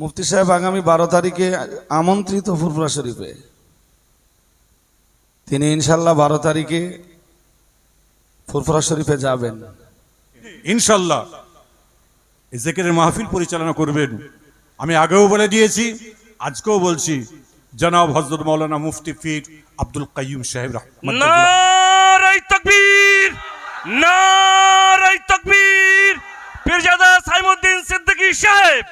মুফতি সাহেব আগামী বারো তারিখে আমন্ত্রিত ফুরফুরা শরীফে। তিনি ইনশাল্লাহ বারো তারিখে ফুরফুরা শরীফে যাবেন। ইনশাল্লাহ। এই জেকেরের মাহফিল পরিচালনা করবেন। আমি আগেও বলে দিয়েছি আজকেও বলছি জনাব হজরত মৌলানা মুফতি ফির আব্দুল কাইয়ুম সাহেব তকবীর তকবীর। পীরজাদা সাইমুদ্দিন সিদ্দিকী সাহেব।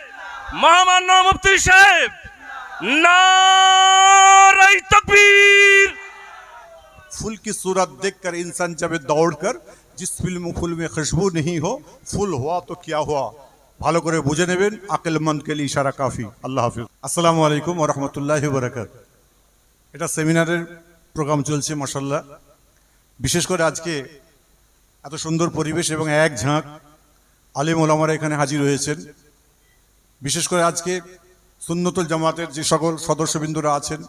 মহামান্য মুফতি সাহেব নারাই তকবীর फूल की सूरत देखकर इंसान जब दौड़कर जिस फिल्म फूल में खुशबू नहीं हो ফুল हुआ तो क्या हुआ ভালো করে বুঝে নেবেন আকেলমন্দ কে লিয়ে ইশারা কাফি আল্লাহ হাফিজ আসসালামু আলাইকুম ওয়া রাহমাতুল্লাহি ওয়া বারাকাত এটা সেমিনারের প্রোগ্রাম চলছে মাশাল্লাহ বিশেষ করে আজকে এত সুন্দর পরিবেশ এবং এক ঝাঁক আলিম ওলামারা এখানে হাজির হয়েছেন বিশেষ করে আজকে সুন্নতুল জামাতের যে সকল সদস্যবৃন্দরা আছেন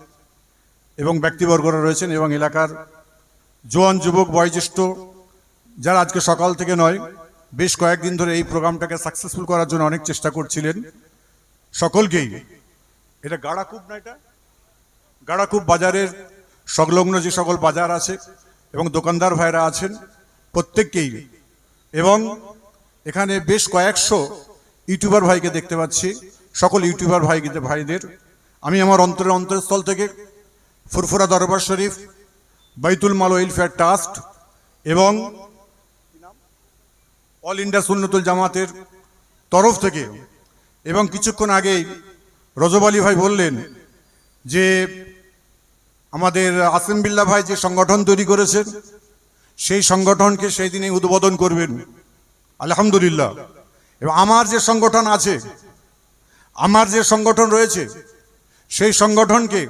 এবং ব্যক্তিবর্গরা রয়েছেন এবং এলাকার জোয়ান যুবক, বয়োজ্যেষ্ঠ, যারা আজকে সকাল থেকে নয়, বেশ কয়েকদিন ধরে এই প্রোগ্রামটাকে সাকসেসফুল করার জন্য অনেক চেষ্টা করছিলেন। সকলকেই, এটা গাড়াকুপ না এটা? গাড়াকুপ বাজারের সংলগ্ন যে সকল বাজার আছে এবং দোকানদার ভাইরা আছেন, প্রত্যেককেই। এবং এখানে বেশ কয়েকশো ইউটিউবার ভাইকে দেখতে পাচ্ছি। সকল ইউটিউবার ভাই ভাইদের। আমি আমার অন্তরের অন্তরস্থল থেকে ফুরফুরা দরবার শরীফ, বাইতুল মাল ওয়েলফেয়ার ট্রাস্ট এবং অল ইন্ডিয়া সুন্নতুল জামাতের তরফ থেকে এবং কিছুক্ষণ আগেই রজব আলী ভাই বললেন যে আমাদের আসিম বিল্লা ভাই যে সংগঠন তৈরি করেছেন, সেই সংগঠনকে সেই দিনে উদ্বোধন করবেন। আলহামদুলিল্লাহ। এবং আমার যে সংগঠন আছে, আমার যে সংগঠন রয়েছে, সেই সংগঠনকে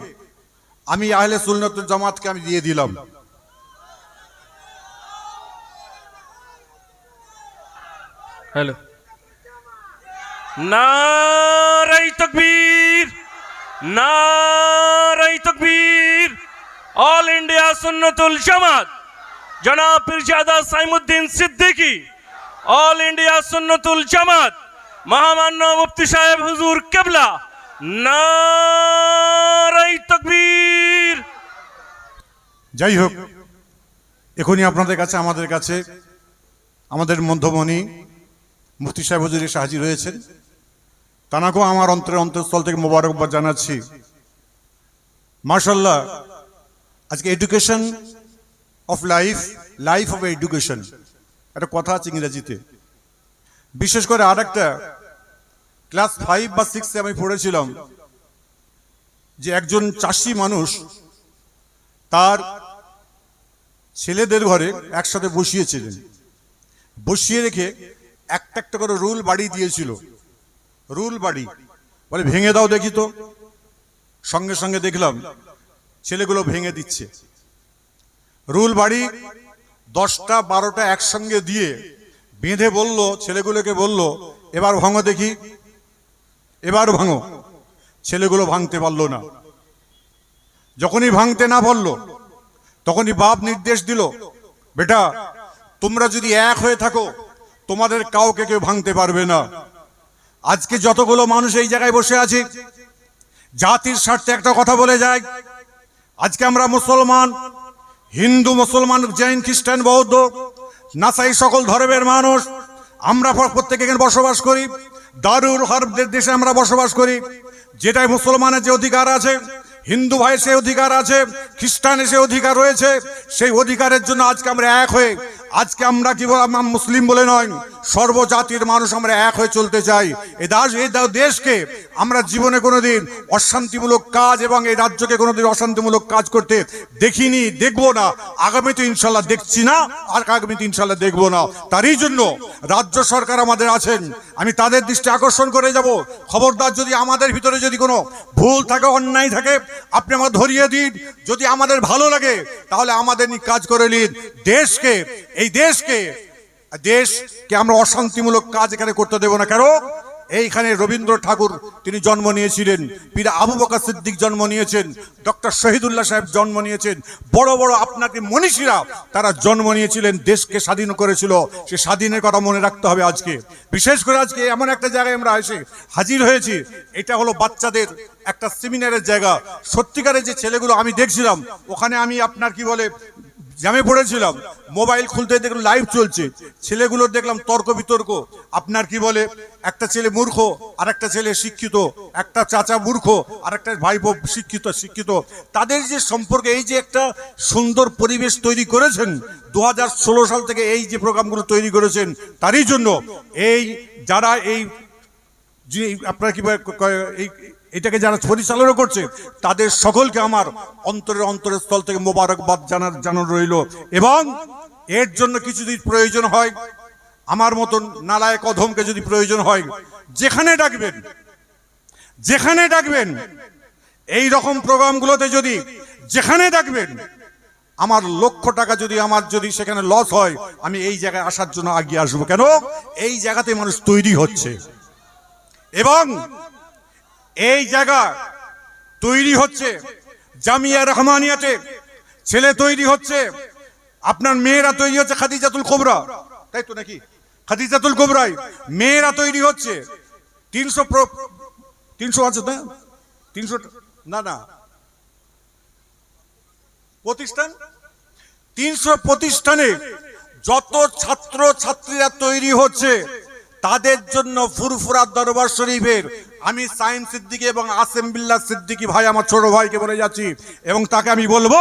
আমি আহলে সুন্নতুল জামাতকে আমি দিয়ে দিলাম। হ্যালো। নারাই তকবীর নারাই তকবীর। All India Sunnatul Jamaat. জনাব পীরজাদা সাইমুদ্দিন সিদ্দিকী অল ইন্ডিয়া সুন্নতুল জামাত, মহামান্য মুফতি সাহেব হুজুর কেবলা নারাই তকবীর। যাই হোক, এখনই আপনাদের কাছে, আমাদের কাছে, আমাদের মধ্যমণি মুফতি সাহেব হুজুর এসে হাজির হয়েছেন। তানাকেও আমার অন্তরের অন্তঃস্থল থেকে মোবারকবাদ জানাচ্ছি। মার্শাল্লাহ আজকে education of life life of education একটা কথা আছে ইংরেজিতে। বিশেষ করে আর একটা ক্লাস ফাইভ বা সিক্সে আমি পড়েছিলাম যে একজন চাষি মানুষ তার ছেলেদের ঘরে একসাথে বসিয়েছিলেন। বসিয়ে রেখে একটা একটা করে রুল বাড়ি দিয়েছিল। রুল বাড়ি। বলে, ভেঙে দাও দেখি তো। সঙ্গে সঙ্গে দেখলাম, ছেলেগুলো ভেঙে দিচ্ছে। রুল বাড়ি দশটা, বারোটা একসঙ্গে দিয়ে বেঁধে বলল, ছেলেগুলোকে বলল, এবার ভাঙো দেখি এবার ভাঙো। ছেলেগুলো ভাঙতে পারল না। যখনই ভাঙতে না পারল, তখনই বাপ নির্দেশ দিল, বেটা, তোমরা যদি এক হয়ে থাকো, তোমাদের কাউকে কেউ ভাঙতে পারবে না। আজকে যতগুলো মানুষ এই জায়গায় বসে আছে, জাতির স্বার্থে একটা কথা বলে যায়, আজকে আমরা মুসলমান হিন্দু, মুসলমান, জৈন, খ্রিস্টান, বৌদ্ধ, নাসাই সকল ধর্মের মানুষ, আমরা প্রত্যেকে এখানে বসবাস করি। দারুল হরবদের দেশে আমরা বসবাস করি। যেটাই মুসলমানের যে অধিকার আছে হিন্দু ভাইয়ের সেই অধিকার আছে, খ্রিস্টানের সেই অধিকার রয়েছে, সেই অধিকারের জন্য আজকে আমরা এক হয়ে, আজকে আমরা কি বল মুসলিম বলে নয়, সর্বজাতির মানুষ আমরা এক হয়ে চলতে চাই। এই দাস এই দেশকে আমরা জীবনে কোনোদিন অশান্তিমূলক কাজ এবং এই রাজ্যকে কোনোদিন অশান্তিমূলক কাজ করতে দেখিনি, দেখব না। আগামীতে ইনশাল্লাহ দেখছি না, আর আগামীতে ইনশাল্লাহ দেখব না। তারই জন্য রাজ্য সরকার আমাদের আছেন, আমি তাদের দৃষ্টি আকর্ষণ করে যাব। খবরদার যদি আমাদের ভিতরে যদি কোনো ভুল থাকে, অন্যায় থাকে আপনি আমার ধরিয়ে দিন। যদি আমাদের ভালো লাগে, তাহলে আমাদের নিয়ে কাজ করে নিন। দেশকে, এই দেশকে দেশকে আমরা অশান্তিমূলক কাজ এখানে করতে দেব না। কেন? এইখানে রবীন্দ্র ঠাকুর, তিনি জন্ম নিয়েছিলেন। পীর আবু বকা সিদ্দিক জন্ম নিয়েছেন। ডক্টর শহীদুল্লাহ সাহেব জন্ম নিয়েছেন। বড় বড় আপনাকে মনীষীরা, তারা জন্ম নিয়েছিলেন, দেশকে স্বাধীন করেছিল। সে স্বাধীনের কথা মনে রাখতে হবে আজকে। বিশেষ করে আজকে এমন একটা জায়গায় আমরা এসে হাজির হয়েছি। এটা হলো বাচ্চাদের একটা সেমিনারের জায়গা। সত্যিকারের যে ছেলেগুলো, আমি দেখছিলাম, ওখানে আমি আপনার কি বলে জ্যামে পড়েছিলাম মোবাইল খুলতে দেখলাম লাইভ চলছে। ছেলেগুলো দেখলাম তর্ক বিতর্ক। আপনার কি বলে? একটা ছেলে মূর্খ আর একটা ছেলে শিক্ষিত, একটা চাচা মূর্খ আর একটা ভাইপো শিক্ষিত শিক্ষিত। তাদের যে সম্পর্কে, এই যে একটা সুন্দর পরিবেশ তৈরি করেছেন, দু হাজার ষোলো সাল থেকে এই যে প্রোগ্রামগুলো তৈরি করেছেন, তারই জন্য এই, যারা এই যে আপনার কি এই এটাকে যারা পরিচালনা করছে, তাদের সকলকে আমার অন্তরের অন্তরের স্থল থেকে মোবারকবাদ জানার, জানানো রইল। এবং এর জন্য কিছু যদি প্রয়োজন হয়, আমার মতন নালায় কদমকে যদি প্রয়োজন হয়, যেখানে ডাকবেন যেখানে ডাকবেন, এই রকম প্রোগ্রামগুলোতে যদি যেখানে ডাকবেন, আমার লক্ষ টাকা যদি আমার যদি সেখানে লস হয়, আমি এই জায়গায় আসার জন্য আগিয়ে আসব। কেন? এই জায়গাতে মানুষ তৈরি হচ্ছে। এবং এই জায়গা তৈরি হচ্ছে জামিয়া রহমানিয়াতে। ছেলে তৈরি হচ্ছে। আপনার মেয়েরা তৈরি হচ্ছে খাদিজাতুল কোবরা। তাই তো নাকি? খাদিজাতুল কোবরাই মেয়েরা তৈরি হচ্ছে। তিনশো তিনশো আছে না তিনশো না না। প্রতিষ্ঠান? তিনশো প্রতিষ্ঠানে যত ছাত্র ছাত্রীরা তৈরি হচ্ছে, তাদের জন্য ফুরফুরা দরবার শরীফের আমি সাইন সিদ্দিকি এবং আসেম বিল্লাহ সিদ্দিকি ভাই, আমার ছোট ভাইকে বলে যাচ্ছি। এবং তাকে আমি বলব,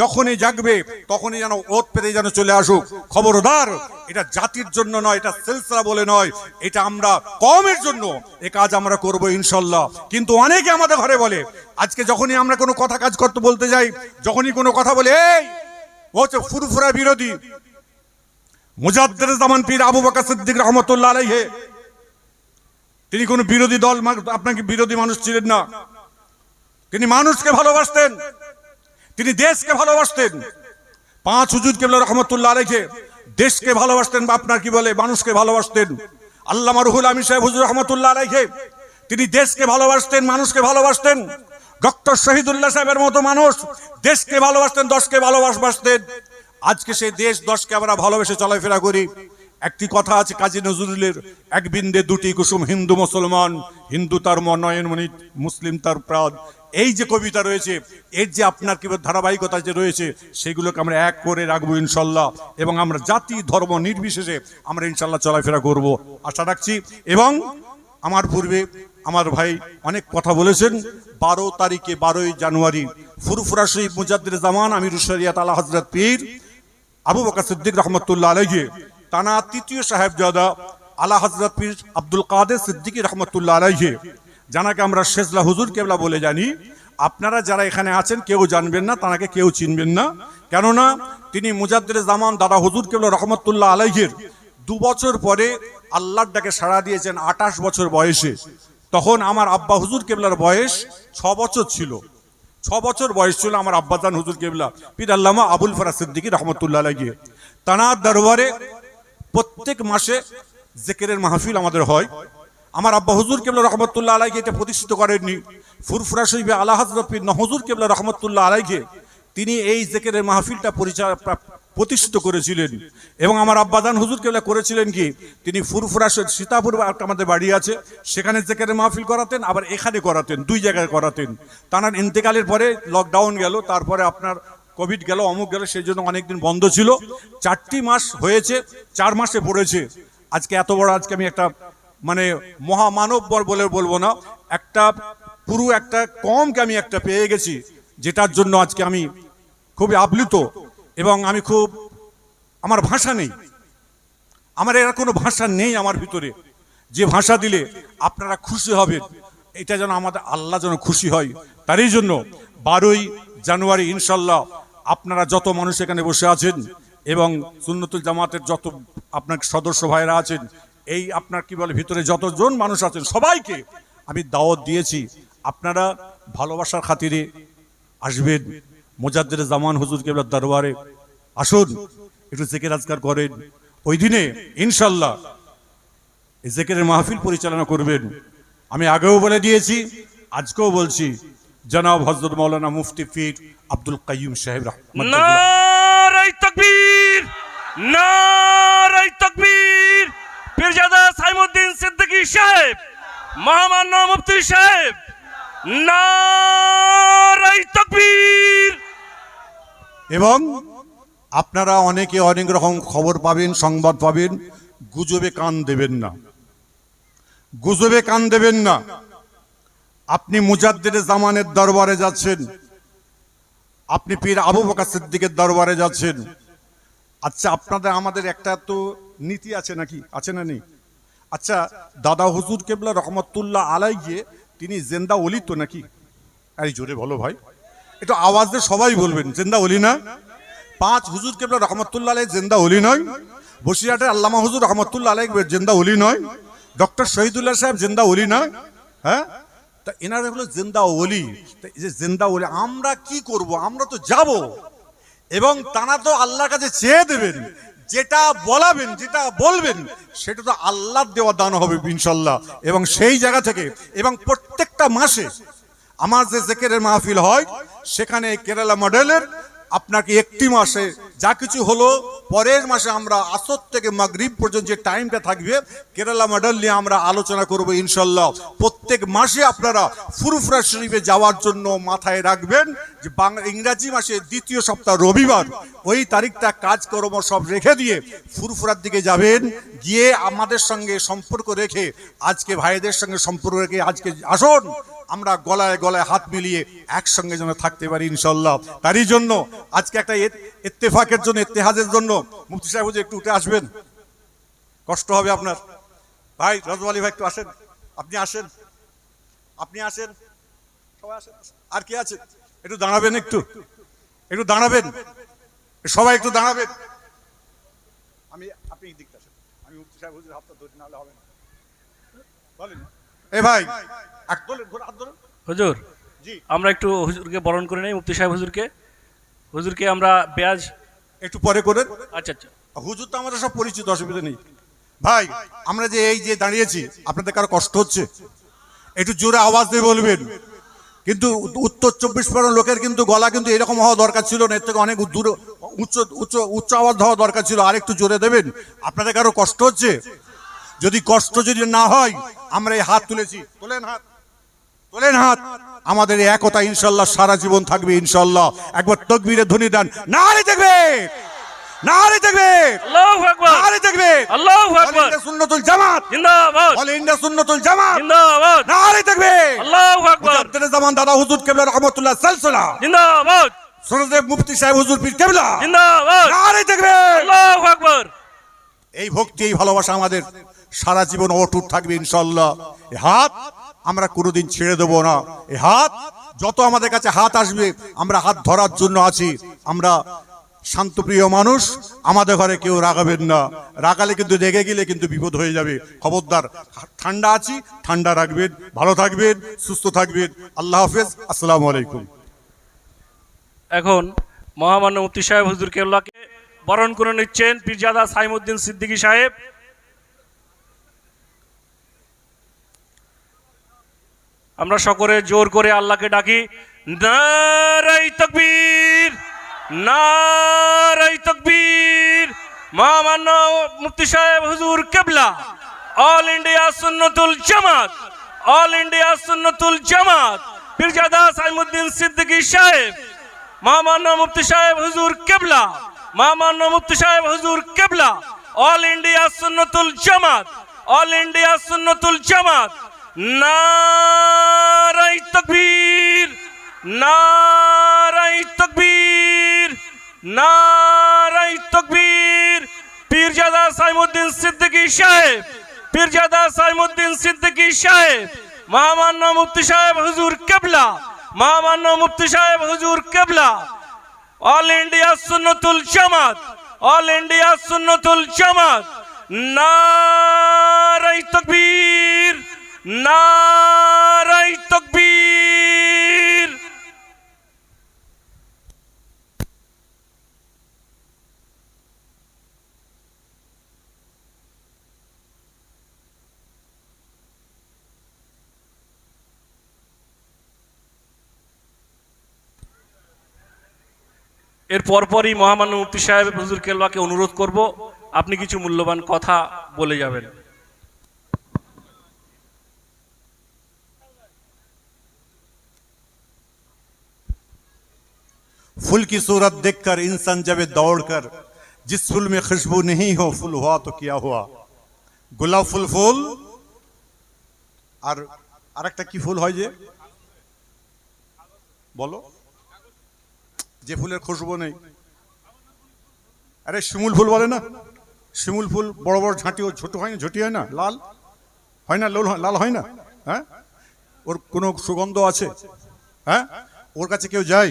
যখনই জাগবে, তখনই যেন ওত পেতে যেন চলে আসুক। খবরদার, এটা জাতির জন্য নয়, এটা সিলসিলা বলে নয়, এটা আমরা কমের জন্য এ কাজ আমরা করব ইনশাল্লাহ। কিন্তু অনেকে আমাদের ঘরে বলে, আজকে যখনই আমরা কোনো কথা কাজ করতে বলতে যাই, যখনই কোনো কথা বলে, এই, ও হচ্ছে ফুরফুরা বিরোধী। মুজাদ্দের জামান পীর আবু বকর সিদ্দিক রহমতুল্লাহ আলাইহে তিনি কোনো বিরোধী দল আপনাকে বিরোধী মানুষ ছিলেন না। তিনি মানুষকে ভালোবাসতেন। তিনি দেশকে ভালোবাসতেন। পাঁচ হুজুর কেবলা রহমতুল্লাহ আলাইহে দেশকে ভালোবাসতেন, বা আপনার কি বলে, মানুষকে ভালোবাসতেন। আল্লামা রুহুল আমিন সাহেব হুজুর রহমতুল্লাহ আলাইহে তিনি দেশকে ভালোবাসতেন, মানুষকে ভালোবাসতেন। ডক্টর শহীদুল্লাহ সাহেবের মতো মানুষ দেশকে ভালোবাসতেন, দশকে ভালোবাসবাসতেন আজকে সেই দেশ দশকে আমরা ভালোবেসে চলাফেরা করি। একটি কথা আছে, কাজী নজরুলের, এক বিন্দে দুটি কুসুম হিন্দু মুসলমান, হিন্দু তার মনয়নমণি মুসলিম তার প্রাণ। এই যে কবিতা রয়েছে, এর যে আপনার কি ধারাবাহিকতা যে রয়েছে, সেগুলোকে আমরা এক করে রাখব ইনশাল্লাহ, এবং আমরা জাতি, ধর্ম নির্বিশেষে আমরা ইনশাল্লাহ চলাফেরা করব। আশা রাখছি, এবং আমার পূর্বে আমার ভাই অনেক কথা বলেছেন, বারো তারিখে বারোই জানুয়ারি, ফুরফুরা শরীফ মুজাদ্দির জামান, আমির শরিয়াত আলা হজরত পীর আবু বকর সিদ্দিক রহমতুল্লাহ আলাইহি তানা তৃতীয় সাহেবজাদা আলা হজরত পীর আব্দুল কাদের সিদ্দিকী রহমতুল্লাহ আলাইহি। জানাকে আমরা শেজলা হুজুর কেবলা বলে জানি। আপনারা যারা এখানে আছেন, কেউ জানবেন না, তানাকে কেউ চিনবেন না। কেননা তিনি মুজাদ্দির জামান দাদা হুজুর কেবলা রহমতুল্লাহ আলাইহির দু বছর পরে আল্লাহর ডাকে সাড়া দিয়েছেন আঠাশ বছর বয়সে। তখন আমার আব্বা হুজুর কেবলার বয়স ছ বছর ছিল। ছ বছর বয়স ছিল আমার আব্বাজান হুজুর কেবলা। পীর আল্লামা আবুল ফরা সিদ্দিকী রহমতুল্লাহ লাগিয়ে তানার দরবারে প্রত্যেক মাসে জেকেরের মাহফিল আমাদের হয়। আমার আব্বা হুজুর কেবলা রহমতুল্লাহ আলাইকে এটা প্রতিষ্ঠিত করেননি। ফুরফুরা শরীফে আল্লাহ হজরত পীর নহজুর কেবলা রহমতুল্লাহ আলাইকে তিনি এই জেকেরের মাহফিলটা পরিচালনা প্রতিষ্ঠিত করেছিলেন। এবং আমার আব্বাদান হুজুর কেবলা করেছিলেন কি? তিনি ফুরফুরা সীতাপুর আমাদের বাড়ি আছে। সেখানে জেকেরের মাহফিল করাতেন, আবার এখানে করাতেন, দুই জায়গায় করাতেন। তানার ইন্তেকালের পরে লকডাউন গেল, তারপরে আপনার কোভিড গেল, অমুক গেল, সেই জন্য অনেকদিন বন্ধ ছিল। চারটি মাস হয়েছে, চার মাসে পড়েছে। আজকে এত বড়, আজকে আমি একটা মানে মহামানব বর বলে বলব না, একটা পুরো একটা কমকে আমি একটা পেয়ে গেছি, যেটার জন্য আজকে আমি খুবই আপ্লুত এবং আমি খুব, আমার ভাষা নেই। আমার এর কোনো ভাষা নেই আমার ভিতরে। যে ভাষা দিলে আপনারা খুশি হবেন, এটা যেন আমাদের আল্লাহ যেন খুশি হয়। তারই জন্য বারোই জানুয়ারি ইনশাল্লাহ আপনারা যত মানুষ এখানে বসে আছেন এবং সুন্নতুল জামাতের যত আপনার সদস্য ভাইরা আছেন, এই আপনার কি বলে ভিতরে যতজন মানুষ আছেন সবাইকে আমি দাওয়াত দিয়েছি। আপনারা ভালোবাসার খাতিরে আসবেন। মোজাদ্দের জামান হুজুর কেবলার দরবারে আসুন, একটু জেকের আজকার করেন। ওই দিনে ইনশাল্লাহ এই জেকেরের মাহফিল পরিচালনা করবেন। আমি আগেও বলে দিয়েছি, আজকেও বলছি, জনাব হজরত মৌলানা মুফতি ফির আব্দুল কাইয়ুম সাহেব নারাই তকবীর নারাই তকবীর। পীরজাদা সাইমুদ্দিন সিদ্দিকী সাহেব মহামান্য মুফতি সাহেব নারাই তকবীর। এবং আপনারা অনেকে অনেক রকম খবর পাবেন সংবাদ পাবেন গুজবে কান দেবেন না। গুজবে কান দেবেন না। আপনি মুজাদ্দের জামানের দরবারে যাচ্ছেন আপনি পীর আবু বকর সিদ্দিকের দরবারে যাচ্ছেন। আচ্ছা আপনাদের আমাদের একটা তো নীতি আছে নাকি? আছে না নেই? আচ্ছা দাদা হুজুর কেবলা রহমতুল্লাহ আলাই গিয়ে তিনি জেন্দা অলি তো নাকি? আরে জোরে বলো ভাই। একটু আওয়াজ দিয়ে সবাই বলবেন, জেন্দা অলি না? পাঁচ হুজুর কেবলা রহমতুল্লাহ আলাই জেন্দা অলি নয়। বসিরহাটের আল্লামা হুজুর রহমতুল্লাহ আলাই জেন্দা অলি নয়। ডক্টর শহীদুল্লাহ সাহেব জেন্দা অলি নয়। হ্যাঁ? তা এনারা হলো জিন্দা ওলি। যে জিন্দা ওলি, আমরা কি করব? আমরা তো যাব। এবং তারা তো আল্লাহর কাছে চেয়ে দেবেন, যেটা বলাবেন, যেটা বলবেন, সেটা তো আল্লাহর দেওয়া দান হবে ইনশাল্লাহ। এবং সেই জায়গা থেকে, এবং প্রত্যেকটা মাসে আমার যে জেকেরের মাহফিল হয়, সেখানে কেরালা মডেলের আপনাকে একটি মাসে যা কিছু হলো, পরের মাসে আমরা আসর থেকে মাগরিব পর্যন্ত যে টাইমটা থাকবে, কেরালা মডেল নিয়ে আমরা আলোচনা করব ইনশাল্লাহ প্রত্যেক মাসে আপনারা ফুরফুরা শরীফে যাওয়ার জন্য মাথায় রাখবেন যে বাংলা ইংরাজি মাসে দ্বিতীয় সপ্তাহ রবিবার, ওই তারিখটা কাজকর্ম সব রেখে দিয়ে ফুরফুরার দিকে যাবেন, গিয়ে আমাদের সঙ্গে সম্পর্ক রেখে, আজকে ভাইদের সঙ্গে সম্পর্ক রেখে আজকে আসুন। আমরা গলায় গলায় হাত মিলিয়ে একসঙ্গে যেন থাকতে পারি ইনশাল্লাহ তারই জন্য আজকে একটা ইত্তেফাকের জন্য ইত্তেহাজের জন্য মুফতি সাহেব একটু উঠে আসবেন। কষ্ট হবে আপনার। ভাই, রজওয়ালি ভাই একটু আসেন। আপনি আসেন। আপনি আসেন। সবাই আসেন। আর কে আছে? একটু দাঁড়াবেন একটু। একটু দাঁড়াবেন। সবাই একটু দাঁড়াবেন। আমি আপনি দিকটা আমি সাহেব হুজুর ধরে হবে না। বলেন। এ ভাই হুজুর আমরা একটু হুজুরকে বরণ করে নেই মুফতি সাহেব হুজুরকে। হুজুরকে আমরা বেয়াজ একটু পরে করেন। আচ্ছা আচ্ছা। হুজুর তো আমাদের সব পরিচিত অসুবিধা নেই। ভাই আমরা যে এই যে দাঁড়িয়েছি আপনাদের কারও কষ্ট হচ্ছে? একটু জোরে আওয়াজ দিয়ে বলবেন। কিন্তু উত্তর চব্বিশ পরগনা লোকের কিন্তু গলা কিন্তু এরকম হওয়া দরকার ছিল না এর থেকে অনেক দূরে উচ্চ উচ্চ উচ্চ আওয়াজ হওয়া দরকার ছিল। আর একটু জোরে দেবেন। আপনাদের কারও কষ্ট হচ্ছে? যদি কষ্ট যদি না হয় আমরা এই হাত তুলেছি। তোলেন হাত। তোলেন হাত আমাদের একতা ইনশাল্লাহ সারা জীবন থাকবে ইনশাল্লাহ। একবার তকবীরে ধ্বনি দেন নারে দেখবে নারে দেখবে আল্লাহু আকবার নারে দেখবে আল্লাহু অল আকবার। ইন্ডিয়া সুন্নতুল জামাত জিন্দাবাদ। অল ইন্ডিয়া সুন্নতুল জামাত জিন্দাবাদ। নারে দেখবে আল্লাহু আকবার। মুজাদ্দিদ জামান দাদা হুজুর কেবলা রহমাতুল্লাহ সালসালা। জিন্দাবাদ। সরদেব মুফতি সাহেব হুজুর পীর কেবলা। জিন্দাবাদ। নারে দেখবে আল্লাহু আকবার। এই ভক্তি এই ভালোবাসা আমাদের সারা জীবন অটুট থাকবে ইনশাল্লাহ। হাত আমরা কোনোদিন ছেড়ে দেব না। এই হাত, যত আমাদের কাছে হাত আসবে, আমরা হাত ধরার জন্য আছি। আমরা শান্তপ্রিয় মানুষ, আমাদের ঘরে কেউ রাগাবেন না। রাগালে কিন্তু রেগে গেলে কিন্তু বিপদ হয়ে যাবে। খবরদার, ঠান্ডা আছি, ঠান্ডা রাখবেন, ভালো থাকবেন, সুস্থ থাকবেন। আল্লাহ হাফেজ, আসসালামু আলাইকুম। এখন মহামান্য মুফতি সাহেব হুজুর কেবলাকে বরণ করে নিচ্ছেন পীরজাদা সাইমুদ্দিন সিদ্দিকী সাহেব। আমরা সকলে জোর করে আল্লাহকে ডাকি নারাই তকবীর নারাই তকবীর, মহামান্য মুফতি সাহেব, হুজুর কেবলা, all India Sunnatul Jamaat, all India Sunnatul Jamaat, Pirzada Saimuddin Siddiqui সাহেব, মহামান্য মুফতি সাহেব, হুজুর কেবলা, মহামান্য মুফতি সাহেব, হুজুর কেবলা, all India Sunnatul Jamaat, all India Sunnatul Jamaat নারাই তকবীর নারাই তকবীর নারাই তকবীর। পীরজাদা সাইমুদ্দিন সিদ্দিকী সাহেব, পীরজাদা সাইমুদ্দিন সিদ্দিকী সাহেব, মহামান্য মুফতি সাহেব হুজুর কেবলা, মহামান্য মুফতি সাহেব হুজুর কেবলা। All India Sunnatul Jamaat, all India Sunnatul Jamaat নারাই তকবীর। নারাই তকবীর। এর পরপরই মহামান্য মুফতি সাহেব হুজুর কেল্লাকে অনুরোধ করব, আপনি কিছু মূল্যবান কথা বলে যাবেন। फूल की सूरत देखकर इंसान जब दौड़कर जिस फूल में खुशबू नहीं हो फूल हुआ तो क्या हुआ গোলাপ ফুল ফুল আর আরেকটা কি ফুল হয় যে বলো যে ফুলের খুশবু নেই আরে শিমুল ফুল বলে না শিমুল ফুল বড় বড় ঝাঁটি ও ছোট হয় না ঝুটি হয় না লাল হয় না লাল হয়- লাল হয় না হ্যাঁ ওর কোনো সুগন্ধ আছে হ্যাঁ ওর কাছে কেউ যায়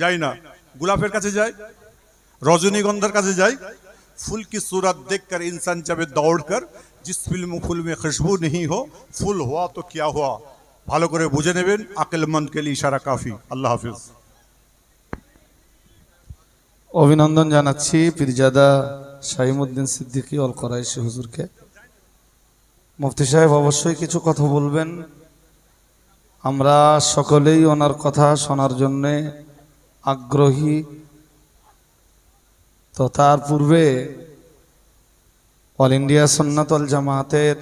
যাই না, গোলাপের কাছে যাই, রজনীগন্ধার কাছে যাই ফুল কি সুরত দেখকার ইনসান যাবে দৌড় কর জিস ফিল্ম ফুল মে খুশবু নেই হো, ফুল হওয়া তো কিয়া হওয়া। ভালো করে বুঝে নেবেন আকেলমন্দকে ইশারা কাফি। আল্লাহ হাফিজ। অভিনন্দন জানাচ্ছি পিরজাদা শাহিমুদ্দিন সিদ্দিকী অল করাইশি হুজুরকে। মুফতি সাহেব অবশ্যই কিছু কথা বলবেন। আমরা সকলেই ওনার কথা শোনার জন্যে আগ্রহী। তো তার পূর্বে অল ইন্ডিয়া সন্ন্যতল জামাতের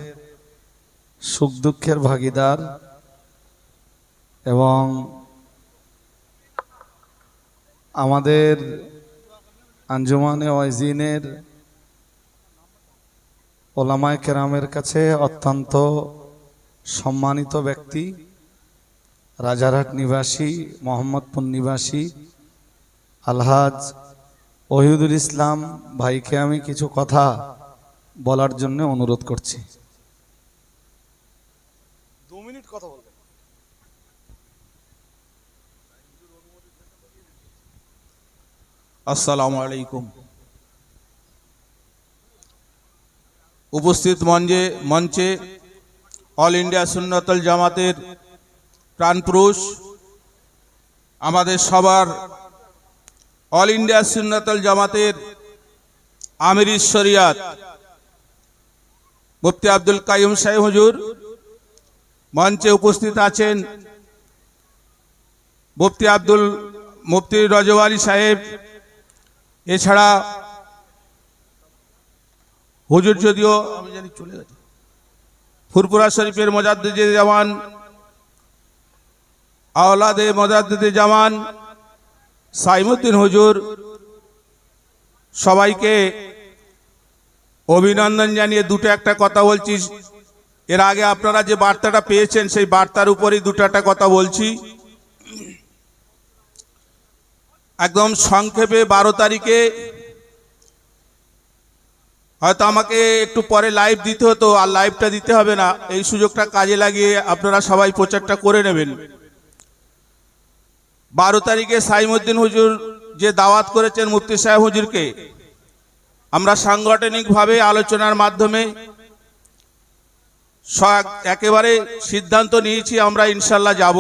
সুখ দুঃখের ভাগিদার এবং আমাদের আঞ্জুমানে ওয়াইজিনের ওলামায় কেরামের কাছে অত্যন্ত সম্মানিত ব্যক্তি, রাজারহাট নিবাসী, মোহাম্মদপুর নিবাসী আলহাজ ওহিদুল ইসলাম ভাইকে আমি কিছু কথা বলার জন্য অনুরোধ করছি। দু মিনিট কথা বলবেন। আসসালামু আলাইকুম। উপস্থিত মঞ্চে মঞ্চে অল ইন্ডিয়া সুন্নতল জামাতের প্রাণপুরুষ আমাদের সবার অল ইন্ডিয়া সুন্নতল জামাতের আমির শরিয়াত মুফতি আব্দুল কাইম সাহেব হুজুর মঞ্চে উপস্থিত আছেন মুফতি আব্দুল মুফতি রজওয়ালি সাহেব। এছাড়া হুজুর যদিও ফুরপুরা শরীফের মজাদ্দে জামান, আওলাদে মজাদ্দে জামান সাইমুদ্দিন হুজুর সবাইকে অভিনন্দন জানিয়ে দুটো একটা কথা বলছি। এর আগে আপনারা যে বার্তাটা পেয়েছেন, সেই বার্তার উপরেই দুটো একটা কথা বলছি। একদম সংক্ষেপে বারো তারিখে হয়তো আমাকে একটু পরে লাইভ দিতে হতো, আর লাইভটা দিতে হবে না। এই সুযোগটা কাজে লাগিয়ে আপনারা সবাই প্রচারটা করে নেবেন। বারো তারিখে সাইমুদ্দিন হুজুর যে দাওয়াত করেছেন মুফতি সাহেব হুজুরকে, আমরা সাংগঠনিকভাবে আলোচনার মাধ্যমে একেবারে সিদ্ধান্ত নিয়েছি, আমরা ইনশাল্লাহ যাব।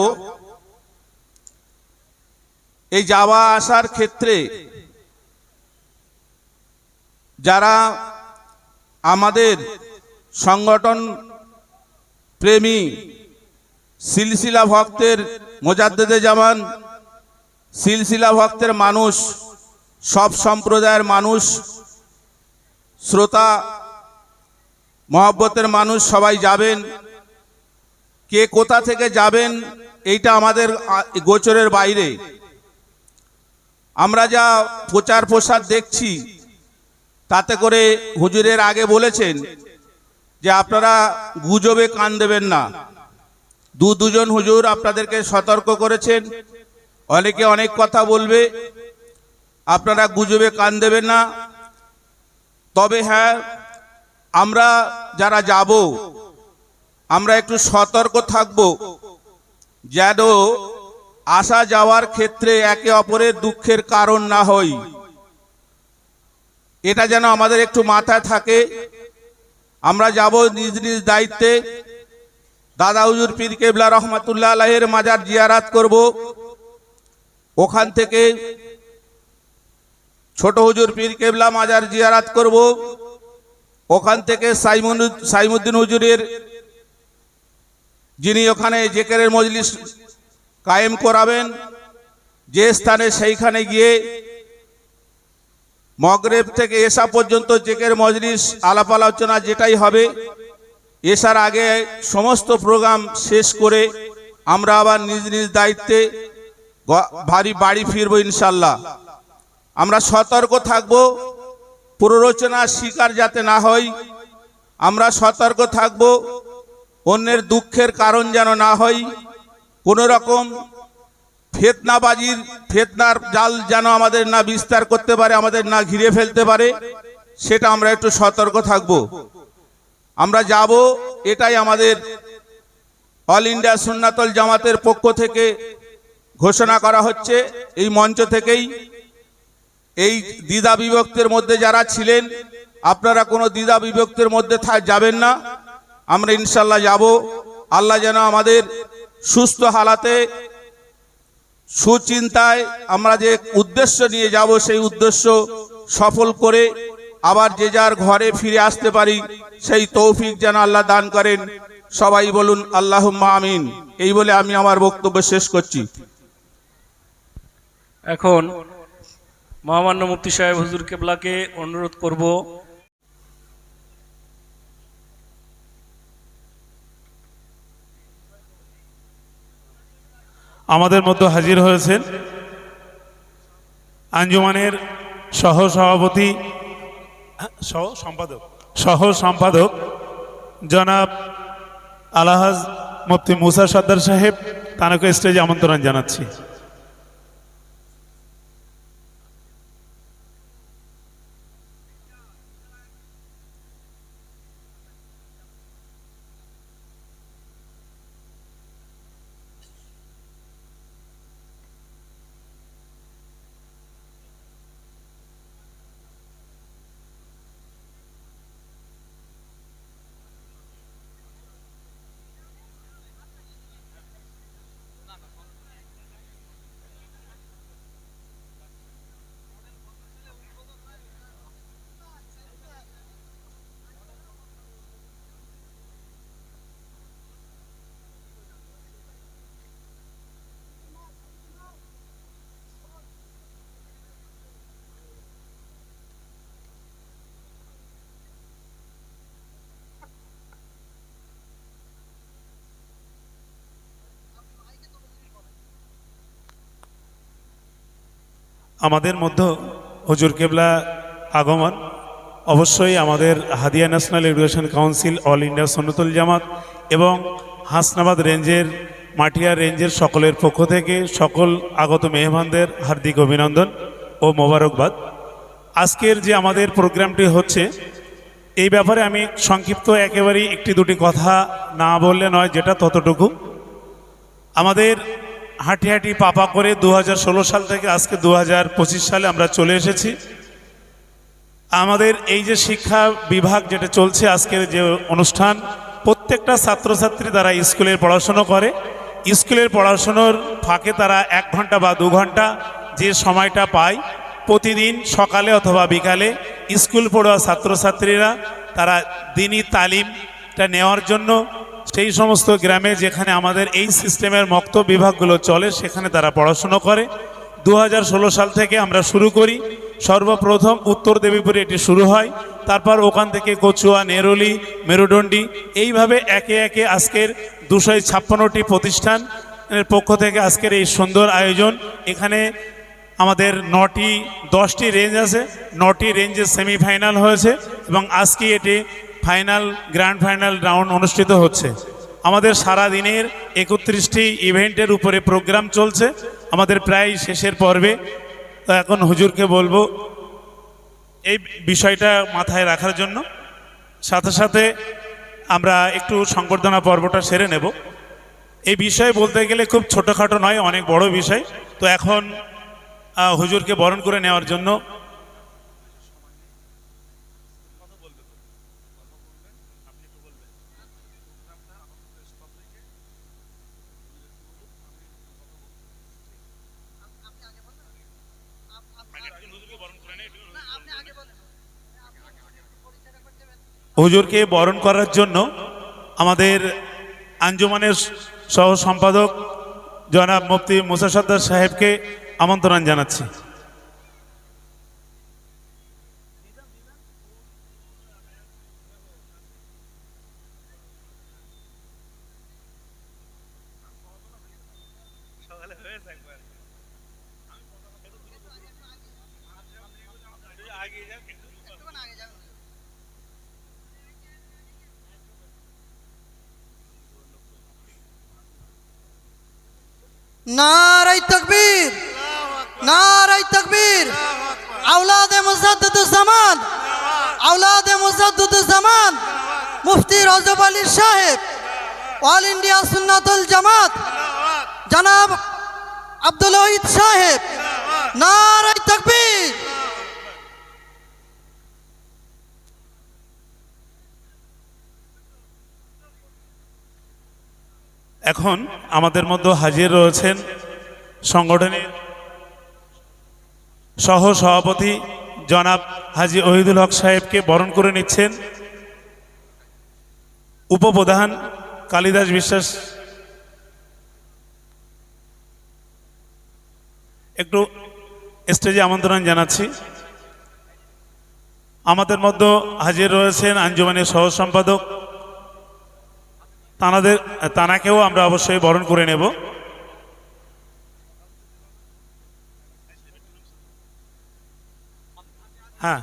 এই যাওয়া আসার ক্ষেত্রে যারা আমাদের সংগঠন প্রেমী, সিলসিলা ভক্তের মোজাদ্দেদে জামান সিলসিলা ভক্তের মানুষ, সব সম্প্রদায়ের মানুষ, শ্রোতা, মহব্বতের মানুষ সবাই যাবেন। কে কোথা থেকে যাবেন, এইটা আমাদের গোচরের বাইরে। আমরা যা প্রচার প্রসার দেখছি, তাতে করে হুজুরের আগে বলেছেন যে আপনারা গুজবে কান দেবেন না। দু দুজন হুজুর আপনাদেরকে সতর্ক করেছেন। অনেকে অনেক কথা বলবে, আপনারা গুজবে কান দেবেন না। তবে হ্যাঁ আমরা যারা যাব, আমরা একটু সতর্ক থাকব, যেন আসা যাওয়ার ক্ষেত্রে একে অপরের দুঃখের কারণ না হই। এটা যেন আমাদের একটু মাথায় থাকে। আমরা যাব নিজ নিজ দায়িত্বে। দাদা হুজুর পীর কেবলা রহমাতুল্লাহ আলাহের মাজার জিয়ারাত করব। ওখান থেকে ছোট হুজুর পীর কেবলা মাজার জিয়ারাত করব। ওখান থেকে সাইমুন, সাইমুদ্দিন হুজুরের, যিনি ওখানে জেকেরের মজলিস কায়েম করাবেন, যে স্থানে সেইখানে গিয়ে মগরেব থেকে এসা পর্যন্ত জেকের মজলিস, আলাপ আলোচনা যেটাই হবে এসার আগে সমস্ত প্রোগ্রাম শেষ করে আমরা আবার নিজ নিজ দায়িত্বে ভারী বাড়ি ফিরবো ইনশাল্লাহ। আমরা সতর্ক থাকব প্ররোচনার শিকার যাতে না হই। আমরা সতর্ক থাকব, অন্যের দুঃখের কারণ যেন না হই। কোনো রকম ফেতনাবাজির, ফেতনার জাল যেন আমাদের না বিস্তার করতে পারে, আমাদের না ঘিরে ফেলতে পারে, সেটা আমরা একটু সতর্ক থাকব। আমরা যাব, এটাই আমাদের অল ইন্ডিয়া সুন্নাতল জামাতের পক্ষ থেকে ঘোষণা করা হচ্ছে, এই মঞ্চ থেকেই। এই দ্বিধা বিভক্তের মধ্যে যারা ছিলেন, আপনারা কোনো দ্বিধা বিভক্তের মধ্যে যাবেন না। আমরা ইনশাল্লাহ যাব। আল্লাহ যেন আমাদের সুস্থ হালাতে, সুচিন্তায় আমরা যে উদ্দেশ্য নিয়ে যাব, সেই উদ্দেশ্য সফল করে আবার যে যার ঘরে ফিরে আসতে পারি, সেই তৌফিক যেন আল্লাহ দান করেন। সবাই বলুন আল্লাহ আমিন। এই বলে আমি আমার বক্তব্য শেষ করছি। এখন মহামান্য মুফতি সাহেব হুজুর কেবলাকে অনুরোধ করব। আমাদের মধ্যে হাজির হয়েছেন আঞ্জুমানের সহ সভাপতি, সহ সম্পাদক সহ সম্পাদক জনাব আলাহাজ মুফতি মুসা সর্দার সাহেব তানাকে স্টেজে আমন্ত্রণ জানাচ্ছি। আমাদের মধ্যে হুজুর কেবলা আগমন। অবশ্যই আমাদের হাদিয়া national education council, all India Sunnatul Jamaat এবং হাসনাবাদ রেঞ্জের মাটিয়া রেঞ্জের সকলের পক্ষ থেকে সকল আগত মেহমানদের হার্দিক অভিনন্দন ও মোবারকবাদ। আজকের যে আমাদের প্রোগ্রামটি হচ্ছে, এই ব্যাপারে আমি সংক্ষিপ্ত একেবারেই একটি দুটি কথা না বললে নয়, যেটা ততটুকু। আমাদের হাঁটি হাঁটি পাপা করে দু হাজার ষোলো সাল থেকে আজকে দু হাজার পঁচিশ সালে আমরা চলে এসেছি। আমাদের এই যে শিক্ষা বিভাগ যেটা চলছে আজকের যে অনুষ্ঠান, প্রত্যেকটা ছাত্রছাত্রী তারা স্কুলের পড়াশুনো করে। স্কুলের পড়াশুনোর ফাঁকে তারা এক ঘণ্টা বা দু ঘণ্টা যে সময়টা পায়, প্রতিদিন সকালে অথবা বিকালে স্কুল পড়ুয়া ছাত্রছাত্রীরা তারা দিনই তালিমটা নেওয়ার জন্য সেই সমস্ত গ্রামে যেখানে আমাদের এই সিস্টেমের মক্ত বিভাগগুলো চলে, সেখানে তারা পড়াশুনো করে। দু হাজার ষোলো সাল থেকে আমরা শুরু করি। সর্বপ্রথম উত্তর দেবীপুরে এটি শুরু হয়। তারপর ওখান থেকে কচুয়া, নেরুলি, মেরুদণ্ডী, এইভাবে একে একে আজকের দুশো ছাপ্পান্নটি প্রতিষ্ঠানের পক্ষ থেকে আজকের এই সুন্দর আয়োজন। এখানে আমাদের নটি, দশটি রেঞ্জ আছে। নটি রেঞ্জের সেমিফাইনাল হয়েছে এবং আজকে এটি ফাইনাল, গ্র্যান্ড ফাইনাল রাউন্ড অনুষ্ঠিত হচ্ছে। আমাদের সারা দিনের একত্রিশটি ইভেন্টের উপরে প্রোগ্রাম চলছে। আমাদের প্রায় শেষের পর্বে। তো এখন হুজুরকে বলব, এই বিষয়টা মাথায় রাখার জন্য। সাথে সাথে আমরা একটু সংবর্ধনা পর্বটা সেরে নেব। এই বিষয়ে বলতে গেলে খুব ছোটোখাটো নয়, অনেক বড় বিষয়। তো এখন হুজুরকে বরণ করে নেওয়ার জন্য হুজুরকে বরণ করার জন্য আমাদের আঞ্জুমানের সহ সম্পাদক জনাব মুফতি মুসা সর্দার সাহেবকে আমন্ত্রণ জানাচ্ছি। আগে যাও। নারাই তকবীর নারাই তকবীর। আউলাদ মুজাদ্দুজ্জামান আওলাদে মুজাদ্দুজ্জামান মুফতি রজব আলী সাহেব, অল ইন্ডিয়া সুন্নাতুল জামাত, জনাব আব্দুল ওহিদ সাহেব নারাই তকবীর। এখন আমাদের মধ্যে হাজির রয়েছেন সংগঠনের সহ সভাপতি জনাব হাজি ওহিদুল হক সাহেবকে বরণ করে নিচ্ছেন উপপ্রধান কালিদাস বিশ্বাস। একটু স্টেজে আমন্ত্রণ জানাচ্ছি। আমাদের মধ্যে হাজির রয়েছেন আঞ্জুমানের সহ সম্পাদক তানাদের তানাকেও আমরা অবশ্যই বরণ করে নেব। হ্যাঁ।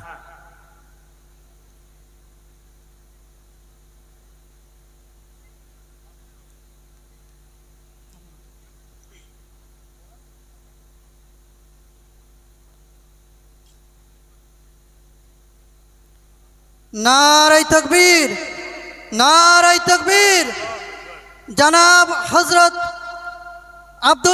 নারাই তকবীর। নারাই তকবীর। জনাব হজরত আব্দুল